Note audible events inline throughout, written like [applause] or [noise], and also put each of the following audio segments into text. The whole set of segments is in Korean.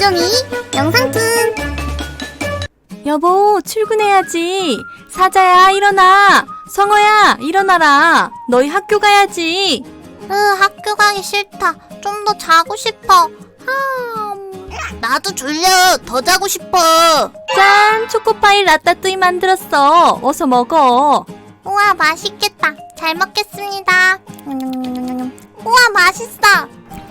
온종이 영상툰 여보, 출근해야지. 사자야, 일어나. 성어야, 일어나라. 너희 학교 가야지. 으 학교 가기 싫다 좀 더 자고 싶어 아, 나도 졸려 더 자고 싶어 짠! 초코파이 라따뚜이 만들었어. 어서 먹어. 우와 맛있겠다 잘 먹겠습니다. 우와 맛있어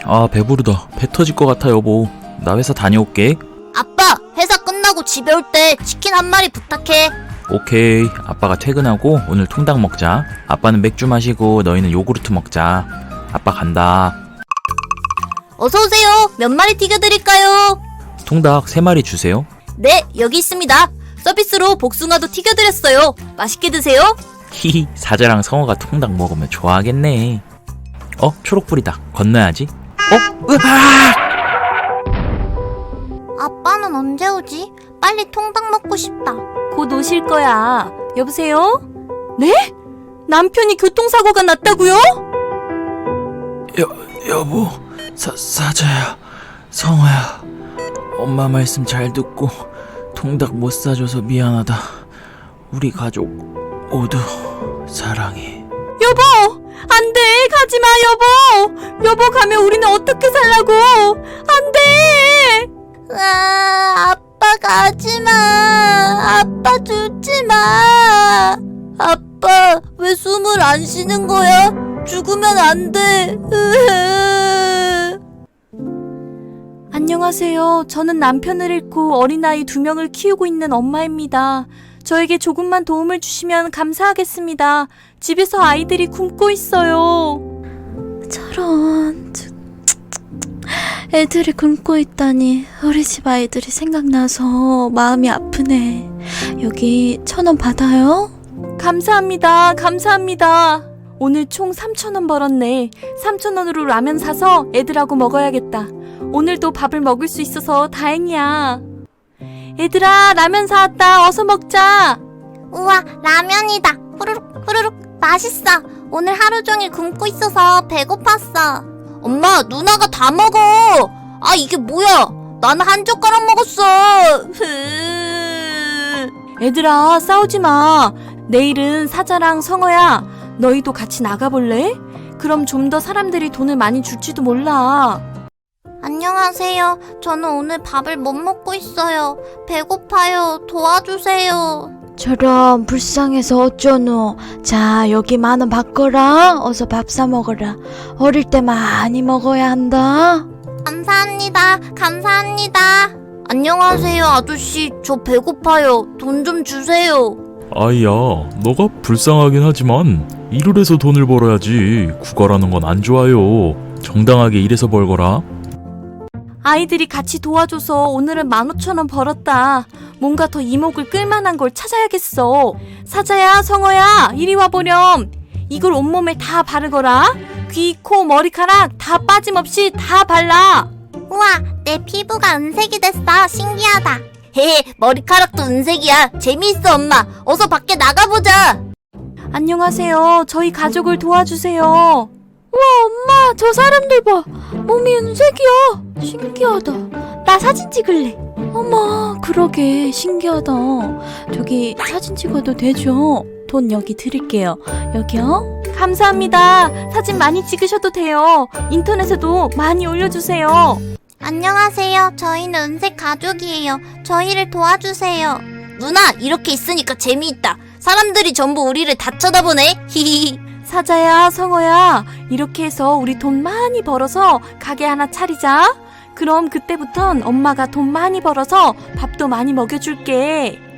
아 배부르다 배 터질 것 같아 여보 나 회사 다녀올게. 아빠 회사 끝나고 집에 올 때 치킨 한 마리 부탁해. 오케이. 아빠가 퇴근하고 오늘 통닭 먹자. 아빠는 맥주 마시고 너희는 요구르트 먹자. 아빠 간다. 어서 오세요. 몇 마리 튀겨드릴까요? 통닭 3마리 주세요. 네 여기 있습니다. 서비스로 복숭아도 튀겨드렸어요. 맛있게 드세요. 히히 사자랑 성어가 통닭 먹으면 좋아하겠네. 어 초록불이다. 건너야지. 어? 으아! 아빠는 언제 오지? 빨리 통닭 먹고 싶다 곧 오실 거야. 여보세요? 네? 남편이 교통사고가 났다고요? 여, 여보 사, 사자야 성어야 엄마 말씀 잘 듣고 통닭 못 사줘서 미안하다 우리 가족 모두 사랑해 여보! 안 돼! 가지 마, 여보! 여보 가면 우리는 어떻게 살라고! 안 돼! 아, 아빠 가지마. 아빠 죽지마. 아빠, 왜 숨을 안 쉬는 거야? 죽으면 안 돼. 안녕하세요. 저는 남편을 잃고 어린아이 두 명을 키우고 있는 엄마입니다. 저에게 조금만 도움을 주시면 감사하겠습니다. 집에서 아이들이 굶고 있어요. 저런 저- 애들이 굶고 있다니 우리 집 아이들이 생각나서 마음이 아프네 여기 천 원 받아요? 감사합니다. 감사합니다. 오늘 총 3,000원 벌었네. 3,000원으로 라면 사서 애들하고 먹어야겠다. 오늘도 밥을 먹을 수 있어서 다행이야. 애들아, 라면 사왔다. 어서 먹자. 우와, 라면이다. 후루룩, 후루룩. 맛있어. 오늘 하루 종일 굶고 있어서 배고팠어. 엄마, 누나가 다 먹어. 아, 이게 뭐야? 나는 한 젓가락 먹었어. [laughs] 얘들아, 싸우지 마. 내일은 사자랑 성어야. 너희도 같이 나가볼래? 그럼 좀 더 사람들이 돈을 많이 줄지도 몰라. 안녕하세요. 저는 오늘 밥을 못 먹고 있어요. 배고파요. 도와주세요. 저런 불쌍해서 어쩌노 자 여기 만 원 바꿔라 어서 밥 사 먹어라 어릴 때 많이 먹어야 한다 감사합니다. 감사합니다. 안녕하세요, 아저씨. 저 배고파요. 돈 좀 주세요. 아이야 너가 불쌍하긴 하지만 일을 해서 돈을 벌어야지 구걸하는 건 안 좋아요 정당하게 일해서 벌거라 아이들이 같이 도와줘서 오늘은 15,000원 벌었다. 뭔가 더 이목을 끌만한 걸 찾아야겠어. 사자야, 성어야, 이리 와보렴. 이걸 온몸에 다 바르거라. 귀, 코, 머리카락 다 빠짐없이 다 발라. 우와, 내 피부가 은색이 됐어. 신기하다. 헤헤, 머리카락도 은색이야. 재미있어, 엄마. 어서 밖에 나가보자. 안녕하세요. 저희 가족을 도와주세요. 엄마 저 사람들 봐 몸이 은색이야 신기하다 나 사진 찍을래 어머 그러게 신기하다 저기 사진 찍어도 되죠? 돈 여기 드릴게요 여기요 감사합니다. 사진 많이 찍으셔도 돼요. 인터넷에도 많이 올려주세요. 안녕하세요. 저희는 은색 가족이에요. 저희를 도와주세요. 누나, 이렇게 있으니까 재미있다. 사람들이 전부 우리를 다 쳐다보네. 히히히. 사자야, 성어야, 이렇게 해서 우리 돈 많이 벌어서 가게 하나 차리자. 그럼 그때부턴 엄마가 돈 많이 벌어서 밥도 많이 먹여줄게.